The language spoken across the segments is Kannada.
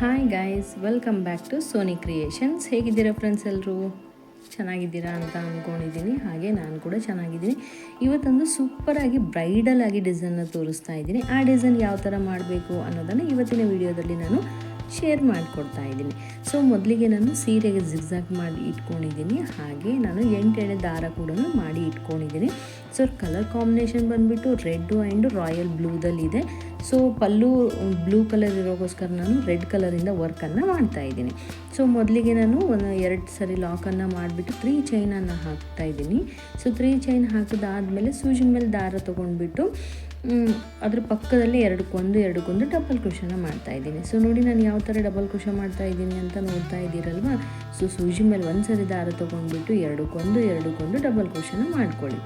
Hi guys welcome back to Soni creations ಹೇಗಿದ್ದೀರಾ ಫ್ರೆಂಡ್ಸ್ ಎಲ್ಲರೂ ಚೆನ್ನಾಗಿದ್ದೀರಾ ಅಂತ ಅಂದ್ಕೊಂಡಿದ್ದೀನಿ ಹಾಗೆ ನಾನು ಕೂಡ ಚೆನ್ನಾಗಿದ್ದೀನಿ. ಇವತ್ತೊಂದು ಸೂಪರಾಗಿ ಬ್ರೈಡಲ್ ಆಗಿ ಡಿಸೈನ್ನ ತೋರಿಸ್ತಾ ಇದ್ದೀನಿ. ಆ ಡಿಸೈನ್ ಯಾವ ಥರ ಮಾಡಬೇಕು ಅನ್ನೋದನ್ನು ಇವತ್ತಿನ ವಿಡಿಯೋದಲ್ಲಿ ನಾನು ಶೇರ್ ಮಾಡಿಕೊಡ್ತಾ ಇದ್ದೀನಿ. ಸೊ ಮೊದಲಿಗೆ ನಾನು ಸೀರೆಗೆ ಜಿಗ್ಜಾಗ್ ಮಾಡಿ ಇಟ್ಕೊಂಡಿದ್ದೀನಿ. ಹಾಗೆ ನಾನು ಎಂಟೆಡೆ ದಾರ ಕೂಡ ಮಾಡಿ ಇಟ್ಕೊಂಡಿದ್ದೀನಿ. ಸೊ ಕಲರ್ ಕಾಂಬಿನೇಷನ್ ಬಂದುಬಿಟ್ಟು ರೆಡ್ಡು ಆ್ಯಂಡ್ ರಾಯಲ್ ಬ್ಲೂದಲ್ಲಿದೆ ಸೊ ಪಲ್ಲು ಬ್ಲೂ ಕಲರ್ ಇರೋಗೋಸ್ಕರ ನಾನು ರೆಡ್ ಕಲರಿಂದ ವರ್ಕನ್ನು ಮಾಡ್ತಾ ಇದ್ದೀನಿ. ಸೊ ಮೊದಲಿಗೆ ನಾನು ಒಂದು ಎರಡು ಸರಿ ಲಾಕನ್ನು ಮಾಡಿಬಿಟ್ಟು ತ್ರೀ ಚೈನನ್ನು ಹಾಕ್ತಾ ಇದ್ದೀನಿ. ಸೊ ತ್ರೀ ಚೈನ್ ಹಾಕಿದಾದಮೇಲೆ ಸೂಜಿನ ಮೇಲೆ ದಾರ ತೊಗೊಂಡ್ಬಿಟ್ಟು ಅದ್ರ ಪಕ್ಕದಲ್ಲಿ ಎರಡಕ್ಕೊಂದು ಎರಡಕ್ಕೊಂದು ಡಬಲ್ ಕ್ರೋಷನ ಮಾಡ್ತಾ ಇದ್ದೀನಿ. ಸೊ ನೋಡಿ ನಾನು ಯಾವ ಥರ ಡಬಲ್ ಕ್ರೋಷ ಮಾಡ್ತಾ ಇದ್ದೀನಿ ಅಂತ ನೋಡ್ತಾ ಇದ್ದೀರಲ್ವ? ಸೊ ಸೂಜಿ ಮೇಲೆ ಒಂದು ಸರಿ ದಾರ ತೊಗೊಂಡ್ಬಿಟ್ಟು ಎರಡಕ್ಕೊಂದು ಎರಡಕ್ಕೊಂದು ಡಬಲ್ ಕ್ರೋಷನ ಮಾಡ್ಕೊಳ್ಳಿ.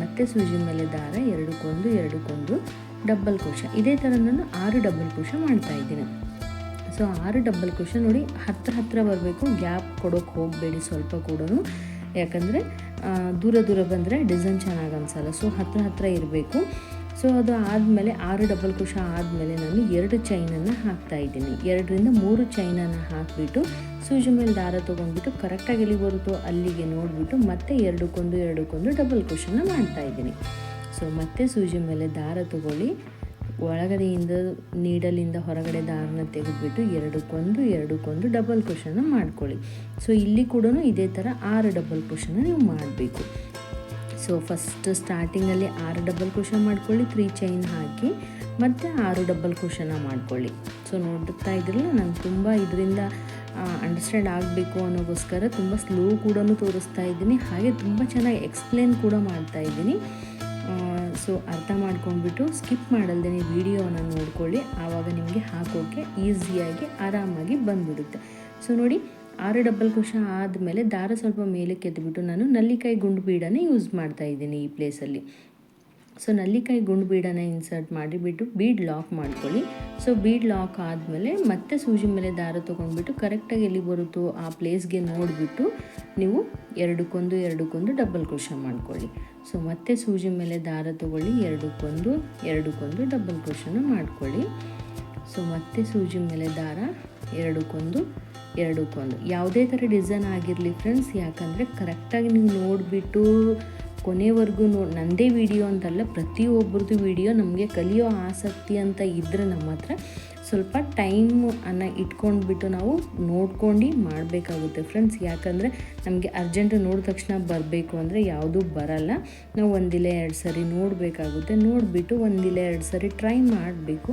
ಮತ್ತು ಸೂಜಿ ಮೇಲೆ ದಾರ ಎರಡಕ್ಕೊಂದು ಎರಡಕ್ಕೊಂದು ಡಬ್ಬಲ್ ಕುಶ. ಇದೇ ಥರ ನಾನು ಆರು ಡಬಲ್ ಕುಶ ಮಾಡ್ತಾ ಇದ್ದೀನಿ. ಸೊ ಆರು ಡಬ್ಬಲ್ ಕುಶ ನೋಡಿ ಹತ್ತಿರ ಹತ್ತಿರ ಬರಬೇಕು. ಗ್ಯಾಪ್ ಕೊಡೋಕೆ ಹೋಗಬೇಡಿ ಸ್ವಲ್ಪ ಕೂಡ ಯಾಕಂದರೆ ದೂರ ದೂರ ಬಂದರೆ ಡಿಸೈನ್ ಚೆನ್ನಾಗಿ ಅನಿಸಲ್ಲ. ಸೊ ಹತ್ತಿರ ಹತ್ತಿರ ಇರಬೇಕು. ಸೊ ಅದು ಆದಮೇಲೆ ಆರು ಡಬಲ್ ಕುಶ ಆದಮೇಲೆ ನಾನು ಎರಡು ಚೈನನ್ನು ಹಾಕ್ತಾ ಇದ್ದೀನಿ. ಎರಡರಿಂದ ಮೂರು ಚೈನನ್ನು ಹಾಕಿಬಿಟ್ಟು ಸೂಜಿ ಮೇಲೆ ದಾರ ತೊಗೊಂಡ್ಬಿಟ್ಟು ಕರೆಕ್ಟಾಗಿ ಎಲ್ಲಿ ಬರುತ್ತೋ ಅಲ್ಲಿಗೆ ನೋಡಿಬಿಟ್ಟು ಮತ್ತೆ ಎರಡಕ್ಕೊಂದು ಎರಡಕ್ಕೊಂದು ಡಬಲ್ ಕುಶನ ಮಾಡ್ತಾ ಇದ್ದೀನಿ. ಸೊ ಮತ್ತೆ ಸೂಜಿ ಮೇಲೆ ದಾರ ತಗೊಳ್ಳಿ. ಒಳಗಡೆಯಿಂದ, ನೀಡಲಿಂದ ಹೊರಗಡೆ ದಾರನ ತೆಗೆದುಬಿಟ್ಟು ಎರಡಕ್ಕೊಂದು ಎರಡಕ್ಕೊಂದು ಡಬಲ್ ಕುಶನ ಮಾಡ್ಕೊಳ್ಳಿ. ಸೊ ಇಲ್ಲಿ ಕೂಡ ಇದೇ ಥರ ಆರು ಡಬಲ್ ಕುಶನ ನೀವು ಮಾಡಬೇಕು. ಸೊ ಫಸ್ಟ್ ಸ್ಟಾರ್ಟಿಂಗಲ್ಲಿ ಆರು ಡಬಲ್ ಕ್ವಶನ್ ಮಾಡ್ಕೊಳ್ಳಿ ತ್ರೀ ಚೈನ್ ಹಾಕಿ, ಮತ್ತು ಆರು ಡಬಲ್ ಕುಶನ ಮಾಡ್ಕೊಳ್ಳಿ. ಸೊ ನೋಡ್ತಾ ಇದ್ರಲ್ಲ, ನಾನು ತುಂಬ ಇದರಿಂದ ಅಂಡರ್ಸ್ಟ್ಯಾಂಡ್ ಆಗಬೇಕು ಅನ್ನೋಗೋಸ್ಕರ ತುಂಬ ಸ್ಲೋ ಕೂಡ ತೋರಿಸ್ತಾ ಇದ್ದೀನಿ. ಹಾಗೆ ತುಂಬ ಚೆನ್ನಾಗಿ ಎಕ್ಸ್ಪ್ಲೇನ್ ಕೂಡ ಮಾಡ್ತಾ ಇದ್ದೀನಿ. ಸೊ ಅರ್ಥ ಮಾಡ್ಕೊಂಡ್ಬಿಟ್ಟು ಸ್ಕಿಪ್ ಮಾಡಲ್ದೆ ವಿಡಿಯೋನ ನೋಡ್ಕೊಳ್ಳಿ. ಆವಾಗ ನಿಮಗೆ ಹಾಕೋಕ್ಕೆ ಈಸಿಯಾಗಿ ಆರಾಮಾಗಿ ಬಂದ್ಬಿಡುತ್ತೆ. ಸೊ ನೋಡಿ, ಆರು ಡಬ್ಬಲ್ ಕುಶ ಆದಮೇಲೆ ದಾರ ಸ್ವಲ್ಪ ಮೇಲಕ್ಕೆ ಎದ್ಬಿಟ್ಟು ನಾನು ನಲ್ಲಿಕಾಯಿ ಗುಂಡು ಬೀಡನೇ ಯೂಸ್ ಮಾಡ್ತಾ ಇದ್ದೀನಿ ಈ ಪ್ಲೇಸಲ್ಲಿ ಸೊ ನಲ್ಲಿಕಾಯಿ ಗುಂಡು ಬೀಡನ್ನು ಇನ್ಸರ್ಟ್ ಮಾಡಿಬಿಟ್ಟು ಬೀಡ್ ಲಾಕ್ ಮಾಡ್ಕೊಳ್ಳಿ. ಸೊ ಬೀಡ್ ಲಾಕ್ ಆದಮೇಲೆ ಮತ್ತೆ ಸೂಜಿ ಮೇಲೆ ದಾರ ತೊಗೊಂಡ್ಬಿಟ್ಟು ಕರೆಕ್ಟಾಗಿ ಎಲ್ಲಿ ಬರುತ್ತೋ ಆ ಪ್ಲೇಸ್ಗೆ ನೋಡಿಬಿಟ್ಟು ನೀವು ಎರಡಕ್ಕೊಂದು ಎರಡಕ್ಕೊಂದು ಡಬಲ್ ಕ್ರೋಶ ಮಾಡ್ಕೊಳ್ಳಿ. ಸೊ ಮತ್ತೆ ಸೂಜಿ ಮೇಲೆ ದಾರ ತೊಗೊಳ್ಳಿ, ಎರಡಕ್ಕೊಂದು ಎರಡಕ್ಕೊಂದು ಡಬಲ್ ಕ್ರೋಶನ ಮಾಡ್ಕೊಳ್ಳಿ. ಸೊ ಮತ್ತೆ ಸೂಜಿ ಮೇಲೆ ದಾರ, ಎರಡಕ್ಕೊಂದು ಎರಡಕ್ಕೊಂದು. ಯಾವುದೇ ಥರ ಡಿಸೈನ್ ಆಗಿರಲಿ ಫ್ರೆಂಡ್ಸ್ ಯಾಕಂದರೆ ಕರೆಕ್ಟಾಗಿ ನೀವು ನೋಡಿಬಿಟ್ಟು ಕೊನೆವರೆಗೂ ನೋ ನನ್ನದೇ ವಿಡಿಯೋ ಅಂತಲ್ಲ ಪ್ರತಿಯೊಬ್ಬರದ್ದು ವಿಡಿಯೋ ನಮಗೆ ಕಲಿಯೋ ಆಸಕ್ತಿ ಅಂತ ಇದ್ದರೆ ನಮ್ಮ ಹತ್ರ ಸ್ವಲ್ಪ ಟೈಮ್ ಅನ್ನು ಇಟ್ಕೊಂಡ್ಬಿಟ್ಟು ನಾವು ನೋಡ್ಕೊಂಡು ಮಾಡಬೇಕಾಗುತ್ತೆ ಫ್ರೆಂಡ್ಸ್ ಯಾಕಂದರೆ ನಮಗೆ ಅರ್ಜೆಂಟ್ ನೋಡಿದ ತಕ್ಷಣ ಬರಬೇಕು ಅಂದರೆ ಯಾವುದೂ ಬರಲ್ಲ. ನಾವು ಒಂದಿಲ್ಲ ಎರಡು ಸರಿ ನೋಡಬೇಕಾಗುತ್ತೆ. ನೋಡಿಬಿಟ್ಟು ಒಂದಿಲ್ಲ ಎರಡು ಸರಿ ಟ್ರೈ ಮಾಡಬೇಕು.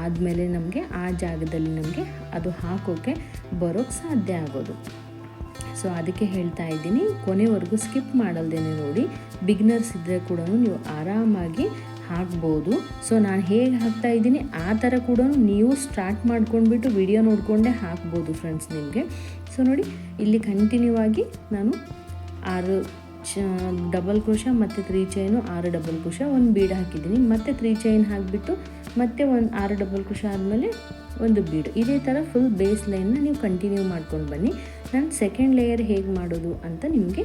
ಆದಮೇಲೆ ನಮಗೆ ಆ ಜಾಗದಲ್ಲಿ ನಮಗೆ ಅದು ಹಾಕೋಕ್ಕೆ ಬರೋಕ್ಕೆ ಸಾಧ್ಯ ಆಗೋದು. ಸೊ ಅದಕ್ಕೆ ಹೇಳ್ತಾ ಇದ್ದೀನಿ, ಕೊನೆವರೆಗೂ ಸ್ಕಿಪ್ ಮಾಡಲ್ದೇನೆ ನೋಡಿ ಬಿಗ್ನರ್ಸ್ ಇದ್ದರೆ ಕೂಡ ನೀವು ಆರಾಮಾಗಿ ಹಾಕ್ಬೋದು. ಸೊ ನಾನು ಹೇಗೆ ಹಾಕ್ತಾ ಇದ್ದೀನಿ, ಆ ಥರ ಕೂಡ ನೀವು ಸ್ಟಾರ್ಟ್ ಮಾಡ್ಕೊಂಡ್ಬಿಟ್ಟು ವಿಡಿಯೋ ನೋಡಿಕೊಂಡೇ ಹಾಕ್ಬೋದು ಫ್ರೆಂಡ್ಸ್ ನಿಮಗೆ. ಸೊ ನೋಡಿ, ಇಲ್ಲಿ ಕಂಟಿನ್ಯೂ ಆಗಿ ನಾನು ಆರು ಚ ಡಬಲ್ ಕ್ರೋಶ ಮತ್ತು ತ್ರೀ ಚೈನು ಆರು ಡಬಲ್ ಕ್ರೋಶ ಒಂದು ಬೀಡ್ ಹಾಕಿದ್ದೀನಿ. ಮತ್ತು ತ್ರೀ ಚೈನ್ ಹಾಕಿಬಿಟ್ಟು ಮತ್ತೆ ಒಂದು ಆರು ಡಬಲ್ ಕುಶ ಆದಮೇಲೆ ಒಂದು ಬೀಡು ಇದೇ ಥರ ಫುಲ್ ಬೇಸ್ ಲೈನ್ನ ನೀವು ಕಂಟಿನ್ಯೂ ಮಾಡ್ಕೊಂಡು ಬನ್ನಿ. ನಾನು ಸೆಕೆಂಡ್ ಲೇಯರ್ ಹೇಗೆ ಮಾಡೋದು ಅಂತ ನಿಮಗೆ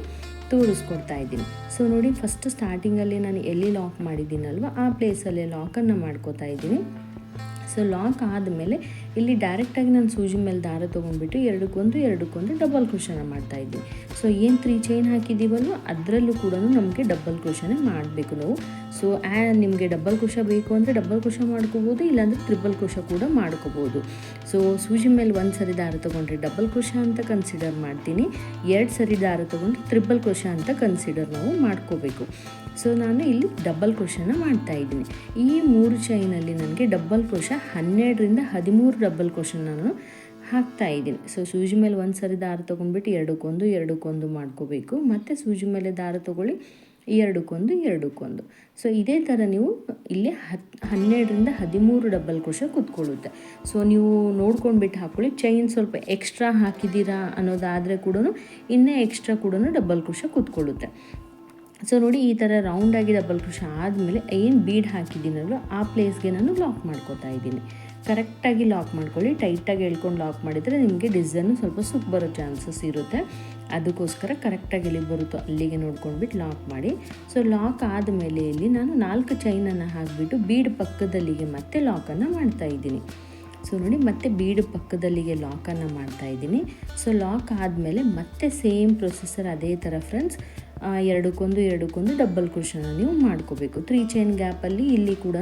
ತೋರಿಸ್ಕೊಡ್ತಾ ಇದ್ದೀನಿ. ಸೊ ನೋಡಿ ಫಸ್ಟ್ ಸ್ಟಾರ್ಟಿಂಗಲ್ಲಿ ನಾನು ಎಲ್ಲಿ ಲಾಕ್ ಮಾಡಿದ್ದೀನಲ್ವ, ಆ ಪ್ಲೇಸಲ್ಲೇ ಲಾಕನ್ನು ಮಾಡ್ಕೋತಾ ಇದ್ದೀನಿ. ಸೊ ಲಾಕ್ ಆದಮೇಲೆ ಇಲ್ಲಿ ಡೈರೆಕ್ಟಾಗಿ ನಾನು ಸೂಜಿ ಮೇಲೆ ದಾರ ತೊಗೊಂಡ್ಬಿಟ್ಟು ಎರಡಕ್ಕೊಂದು ಎರಡಕ್ಕೊಂದು ಡಬಲ್ ಕ್ರೋಶನ ಮಾಡ್ತಾ ಇದ್ದೀನಿ ಸೊ ಏನು ತ್ರೀ ಚೈನ್ ಹಾಕಿದ್ದೀವಲ್ಲೋ ಅದರಲ್ಲೂ ಕೂಡ ನಮಗೆ ಡಬಲ್ ಕ್ರೋಶನೇ ಮಾಡಬೇಕು ನಾವು. ಸೊ ನಿಮಗೆ ಡಬಲ್ ಕ್ರೋಶ ಬೇಕು ಅಂದರೆ ಡಬಲ್ ಕ್ರೋಶ ಮಾಡ್ಕೋಬೋದು, ಇಲ್ಲಾಂದರೆ ತ್ರಿಬಲ್ ಕ್ರೋಶ ಕೂಡ ಮಾಡ್ಕೋಬೋದು. ಸೊ ಸೂಜಿ ಮೇಲೆ ಒಂದು ಸರಿ ದಾರ ತೊಗೊಂಡ್ರೆ ಡಬಲ್ ಕ್ರೋಶ ಅಂತ ಕನ್ಸಿಡರ್ ಮಾಡ್ತೀನಿ. ಎರಡು ಸರಿ ದಾರ ತೊಗೊಂಡ್ರೆ ತ್ರಿಬಲ್ ಕ್ರೋಶ ಅಂತ ಕನ್ಸಿಡರ್ ನಾವು ಮಾಡ್ಕೋಬೇಕು. ಸೊ ನಾನು ಇಲ್ಲಿ ಡಬಲ್ ಕ್ರೋಶನ ಮಾಡ್ತಾ ಇದ್ದೀನಿ. ಈ ಮೂರು ಚೈನಲ್ಲಿ ನನಗೆ ಡಬಲ್ ಕ್ರೋಶ ಹನ್ನೆರಡರಿಂದ ಹದಿಮೂರು ಡಬಲ್ ಕ್ವಶನ್ ನಾನು ಹಾಕ್ತಾ ಇದ್ದೀನಿ. ಸೊ ಸೂಜಿ ಮೇಲೆ ಒಂದು ಸರಿ ದಾರ ತೊಗೊಂಡ್ಬಿಟ್ಟು ಎರಡಕ್ಕೊಂದು ಎರಡಕ್ಕೊಂದು ಮಾಡ್ಕೋಬೇಕು. ಮತ್ತು ಸೂಜಿ ಮೇಲೆ ದಾರ ತೊಗೊಳ್ಳಿ, ಎರಡಕ್ಕೊಂದು ಎರಡಕ್ಕೊಂದು. ಸೊ ಇದೇ ಥರ ನೀವು ಇಲ್ಲಿ ಹತ್, ಹನ್ನೆರಡರಿಂದ ಹದಿಮೂರು ಡಬಲ್ ಕ್ರೋಶ ಕುತ್ಕೊಳ್ಳುತ್ತೆ. ಸೊ ನೀವು ನೋಡ್ಕೊಂಡು ಬಿಟ್ಟು ಹಾಕ್ಕೊಳ್ಳಿ ಚೈನ್ ಸ್ವಲ್ಪ ಎಕ್ಸ್ಟ್ರಾ ಹಾಕಿದ್ದೀರಾ ಅನ್ನೋದಾದರೆ ಕೂಡ ಇನ್ನೇ ಎಕ್ಸ್ಟ್ರಾ ಕೂಡ ಡಬಲ್ ಕ್ರೋಶ ಕುತ್ಕೊಳ್ಳುತ್ತೆ. ಸೊ ನೋಡಿ ಈ ಥರ ರೌಂಡಾಗಿ ಡಬಲ್ ಕ್ರೋಶ ಆದಮೇಲೆ ಏನು ಬೀಡ್ ಹಾಕಿದ್ದೀನಲ್ಲೋ ಆ ಪ್ಲೇಸ್ಗೆ ನಾನು ಲಾಕ್ ಮಾಡ್ಕೋತಾ ಇದ್ದೀನಿ. ಕರೆಕ್ಟಾಗಿ ಲಾಕ್ ಮಾಡ್ಕೊಳ್ಳಿ. ಟೈಟಾಗಿ ಎಳ್ಕೊಂಡು ಲಾಕ್ ಮಾಡಿದರೆ ನಿಮಗೆ ಡಿಸೈನು ಸ್ವಲ್ಪ ಸುಕ್ ಬರೋ ಚಾನ್ಸಸ್ ಇರುತ್ತೆ. ಅದಕ್ಕೋಸ್ಕರ ಕರೆಕ್ಟಾಗಿ ಎಲ್ಲಿ ಬರುತ್ತೋ. ಅಲ್ಲಿಗೆ ನೋಡ್ಕೊಂಡ್ಬಿಟ್ಟು ಲಾಕ್ ಮಾಡಿ. ಸೊ ಲಾಕ್ ಆದಮೇಲೆ ಇಲ್ಲಿ ನಾನು ನಾಲ್ಕು ಚೈನನ್ನು ಹಾಕಿಬಿಟ್ಟು ಬೀಡ್ ಪಕ್ಕದಲ್ಲಿಗೆ ಮತ್ತೆ ಲಾಕನ್ನು ಮಾಡ್ತಾ ಇದ್ದೀನಿ. ಸೊ ನೋಡಿ ಮತ್ತೆ ಬೀಡ್ ಪಕ್ಕದಲ್ಲಿಗೆ ಲಾಕನ್ನು ಮಾಡ್ತಾ ಇದ್ದೀನಿ. ಸೊ ಲಾಕ್ ಆದಮೇಲೆ ಮತ್ತೆ ಸೇಮ್ ಪ್ರೊಸೆಸರ್ ಅದೇ ಥರ ಫ್ರೆಂಡ್ಸ್ ಎರಡಕ್ಕೊಂದು ಎರಡಕ್ಕೊಂದು ಡಬಲ್ ಕುಷನ್ ನೀವು ಮಾಡ್ಕೋಬೇಕು. ತ್ರೀ ಚೈನ್ ಗ್ಯಾಪಲ್ಲಿ ಇಲ್ಲಿ ಕೂಡ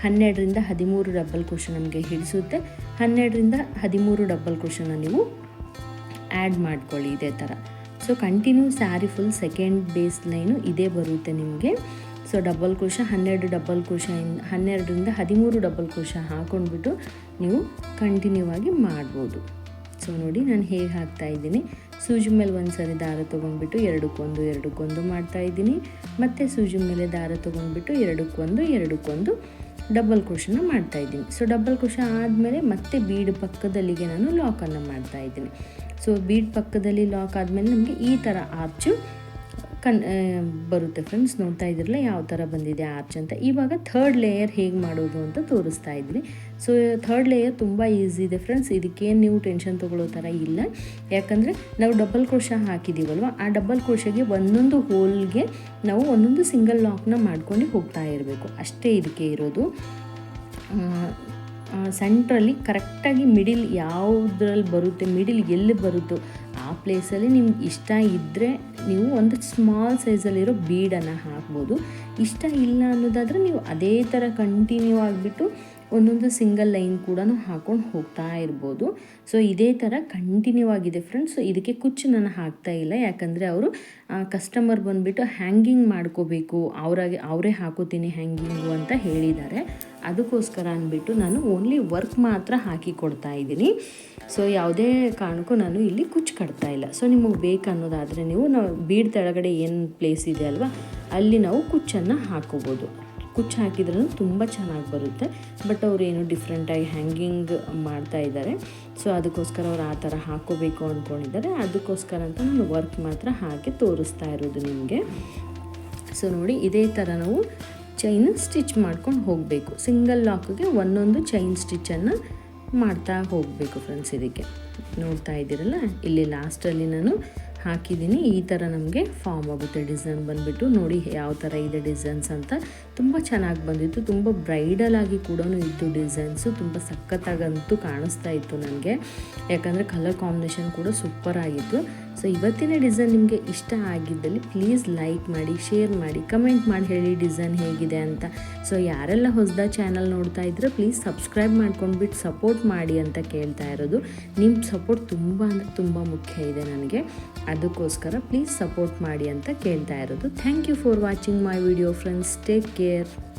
ಹನ್ನೆರಡರಿಂದ ಹದಿಮೂರು ಡಬಲ್ ಕ್ವಶನ್ ನಮಗೆ ಹಿಡಿಸುತ್ತೆ. ಹನ್ನೆರಡರಿಂದ ಹದಿಮೂರು ಡಬಲ್ ಕುಷನ್ನ ನೀವು ಆ್ಯಡ್ ಮಾಡ್ಕೊಳ್ಳಿ ಇದೇ ಥರ so continue sorry full second base line ಇದೇ ಬರುತ್ತೆ ನಿಮಗೆ. ಸೊ ಡಬಲ್ ಕುಶ ಹನ್ನೆರಡು ಡಬಲ್ ಕುಶ ಹನ್ನೆರಡರಿಂದ ಹದಿಮೂರು ಡಬಲ್ ಕುಶ ಹಾಕೊಂಡ್ಬಿಟ್ಟು ನೀವು ಕಂಟಿನ್ಯೂ ಆಗಿ ಮಾಡ್ಬೋದು. ಸೊ ನೋಡಿ ನಾನು ಹೇಗೆ ಹಾಕ್ತಾ ಇದ್ದೀನಿ. ಸೂಜಿ ಮೇಲೆ ಒಂದು ಸರಿ ದಾರ ತೊಗೊಂಡ್ಬಿಟ್ಟು ಎರಡಕ್ಕೊಂದು ಎರಡಕ್ಕೊಂದು ಮಾಡ್ತಾ ಇದ್ದೀನಿ. ಮತ್ತು ಸೂಜಿ ಮೇಲೆ ದಾರ ತೊಗೊಂಡ್ಬಿಟ್ಟು ಎರಡಕ್ಕೊಂದು ಎರಡಕ್ಕೊಂದು ಡಬಲ್ ಕ್ರೋಶನ ಮಾಡ್ತಾ ಇದ್ದೀನಿ. ಸೊ ಡಬಲ್ ಕ್ರೋಶ ಆದಮೇಲೆ ಮತ್ತೆ ಬೀಡ್ ಪಕ್ಕದಲ್ಲಿಗೆ ನಾನು ಲಾಕನ್ನು ಮಾಡ್ತಾ ಇದ್ದೀನಿ. ಸೊ ಬೀಡ್ ಪಕ್ಕದಲ್ಲಿ ಲಾಕ್ ಆದಮೇಲೆ ನಮಗೆ ಈ ಥರ ಆರ್ಚು ಕನ್ ಬರುತ್ತೆ ಫ್ರೆಂಡ್ಸ್ ನೋಡ್ತಾ ಇದ್ರಲ್ಲ ಯಾವ ಥರ ಬಂದಿದೆ ಆರ್ಚ್ ಅಂತ. ಇವಾಗ ಥರ್ಡ್ ಲೇಯರ್ ಹೇಗೆ ಮಾಡೋದು ಅಂತ ತೋರಿಸ್ತಾ ಇದ್ದೀನಿ ಸೊ ಥರ್ಡ್ ಲೇಯರ್ ತುಂಬ ಈಸಿ ಇದೆ ಫ್ರೆಂಡ್ಸ್ ಇದಕ್ಕೇನು ನೀವು ಟೆನ್ಷನ್ ತೊಗೊಳ್ಳೋ ಥರ ಇಲ್ಲ. ಯಾಕಂದರೆ ನಾವು ಡಬಲ್ ಕ್ರೋಶ ಹಾಕಿದ್ದೀವಲ್ವ ಆ ಡಬಲ್ ಕ್ರೋಶಗೆ ಒಂದೊಂದು ಹೋಲ್ಗೆ ನಾವು ಒಂದೊಂದು ಸಿಂಗಲ್ ಲಾಕ್ನ ಮಾಡ್ಕೊಂಡು ಹೋಗ್ತಾ ಇರಬೇಕು. ಅಷ್ಟೇ ಇದಕ್ಕೆ ಇರೋದು. ಸೆಂಟ್ರಲ್ಲಿ ಕರೆಕ್ಟಾಗಿ ಮಿಡಿಲ್ ಯಾವುದ್ರಲ್ಲಿ ಬರುತ್ತೆ ಮಿಡಿಲ್ ಎಲ್ಲಿ ಬರುತ್ತೋ ಪ್ಲೇಸಲ್ಲಿ ನಿಮ್ಗೆ ಇಷ್ಟ ಇದ್ದರೆ ನೀವು ಒಂದು ಸ್ಮಾಲ್ ಸೈಜಲ್ಲಿರೋ ಬೀಡನ್ನು ಹಾಕ್ಬೋದು. ಇಷ್ಟ ಇಲ್ಲ ಅನ್ನೋದಾದರೆ ನೀವು ಅದೇ ಥರ ಕಂಟಿನ್ಯೂ ಆಗಿಬಿಟ್ಟು ಒಂದೊಂದು ಸಿಂಗಲ್ ಲೈನ್ ಕೂಡ ಹಾಕ್ಕೊಂಡು ಹೋಗ್ತಾ ಇರ್ಬೋದು. ಸೊ ಇದೇ ಥರ ಕಂಟಿನ್ಯೂ ಆಗಿದೆ ಫ್ರೆಂಡ್ಸ್ ಇದಕ್ಕೆ ಕುಚ್ಚು ನಾನು ಹಾಕ್ತಾ ಇಲ್ಲ. ಯಾಕಂದರೆ ಅವರು ಕಸ್ಟಮರ್ ಬಂದುಬಿಟ್ಟು ಹ್ಯಾಂಗಿಂಗ್ ಮಾಡ್ಕೋಬೇಕು. ಅವರಾಗೆ, ಅವರೇ ಹಾಕೋತೀನಿ ಹ್ಯಾಂಗಿಂಗು ಅಂತ ಹೇಳಿದ್ದಾರೆ. ಅದಕ್ಕೋಸ್ಕರ ಅಂದ್ಬಿಟ್ಟು ನಾನು ಓನ್ಲಿ ವರ್ಕ್ ಮಾತ್ರ ಹಾಕಿ ಕೊಡ್ತಾ ಇದ್ದೀನಿ. ಸೊ ಯಾವುದೇ ಕಾರಣಕ್ಕೂ ನಾನು ಇಲ್ಲಿ ಕುಚ್ಚು ಕಟ್ತಾ ಇಲ್ಲ. ಸೊ ನಿಮಗೆ ಬೇಕು ಅನ್ನೋದಾದರೆ ನೀವು ನಾವು ಬೀಡ್ ತೆಳಗಡೆ ಏನು ಪ್ಲೇಸ್ ಇದೆ ಅಲ್ವಾ, ಅಲ್ಲಿ ನಾವು ಕುಚ್ಚನ್ನು ಹಾಕೋಬೋದು. ಕುಚ್ಚು ಹಾಕಿದ್ರೂ ತುಂಬ ಚೆನ್ನಾಗಿ ಬರುತ್ತೆ. ಬಟ್ ಅವರು ಏನು ಡಿಫ್ರೆಂಟಾಗಿ ಹ್ಯಾಂಗಿಂಗ್ ಮಾಡ್ತಾ ಇದ್ದಾರೆ. ಸೊ ಅದಕ್ಕೋಸ್ಕರ ಅವ್ರು ಆ ಥರ ಹಾಕೋಬೇಕು ಅಂದ್ಕೊಂಡಿದ್ದಾರೆ. ಅದಕ್ಕೋಸ್ಕರ ಅಂತ ನಾನು ವರ್ಕ್ ಮಾತ್ರ ಹಾಕಿ ತೋರಿಸ್ತಾ ಇರೋದು ನಿಮಗೆ. ಸೊ ನೋಡಿ, ಇದೇ ಥರ ನಾವು ಚೈನ್ ಸ್ಟಿಚ್ ಮಾಡ್ಕೊಂಡು ಹೋಗಬೇಕು. ಸಿಂಗಲ್ ಲಾಕ್ಗೆ ಒಂದೊಂದು ಚೈನ್ ಸ್ಟಿಚ್ಚನ್ನು ಮಾಡ್ತಾ ಹೋಗಬೇಕು ಫ್ರೆಂಡ್ಸ್ ಇದಕ್ಕೆ. ನೋಡ್ತಾ ಇದ್ದೀರಲ್ಲ? ಇಲ್ಲಿ ಲಾಸ್ಟಲ್ಲಿ ನಾನು ಹಾಕಿದ್ದೀನಿ. ಈ ಥರ ನಮಗೆ ಫಾರ್ಮ್ ಆಗುತ್ತೆ. ಡಿಸೈನ್ ಬಂದುಬಿಟ್ಟು ನೋಡಿ ಯಾವ ಥರ ಇದೆ ಡಿಸೈನ್ಸ್ ಅಂತ. ತುಂಬ ಚೆನ್ನಾಗಿ ಬಂದಿತ್ತು. ತುಂಬ ಬ್ರೈಡಲ್ ಆಗಿ ಕೂಡ ಇತ್ತು ಡಿಸೈನ್ಸು ತುಂಬ ಸಖತ್ತಾಗಂತೂ ಕಾಣಿಸ್ತಾ ಇತ್ತು ನನಗೆ. ಯಾಕಂದರೆ ಕಲರ್ ಕಾಂಬಿನೇಷನ್ ಕೂಡ ಸೂಪರ್ ಆಗಿತ್ತು. ಸೊ ಇವತ್ತಿನ ಡಿಸೈನ್ ನಿಮಗೆ ಇಷ್ಟ ಆಗಿದ್ದಲ್ಲಿ ಪ್ಲೀಸ್ ಲೈಕ್ ಮಾಡಿ ಶೇರ್ ಮಾಡಿ ಕಮೆಂಟ್ ಮಾಡಿ ಹೇಳಿ ಡಿಸೈನ್ ಹೇಗಿದೆ ಅಂತ. ಸೊ ಯಾರೆಲ್ಲ ಹೊಸದ ಚಾನಲ್ ನೋಡ್ತಾ ಇದ್ರೆ ಪ್ಲೀಸ್ ಸಬ್ಸ್ಕ್ರೈಬ್ ಮಾಡ್ಕೊಂಡ್ಬಿಟ್ಟು ಸಪೋರ್ಟ್ ಮಾಡಿ ಅಂತ ಕೇಳ್ತಾ ಇರೋದು. ನಿಮ್ಮ ಸಪೋರ್ಟ್ ತುಂಬ ಅಂದರೆ ತುಂಬ ಮುಖ್ಯ ಇದೆ ನನಗೆ. ಅದಕ್ಕೋಸ್ಕರ ಪ್ಲೀಸ್ ಸಪೋರ್ಟ್ ಮಾಡಿ ಅಂತ ಕೇಳ್ತಾ ಇರೋದು. Thank you for watching my video friends take care care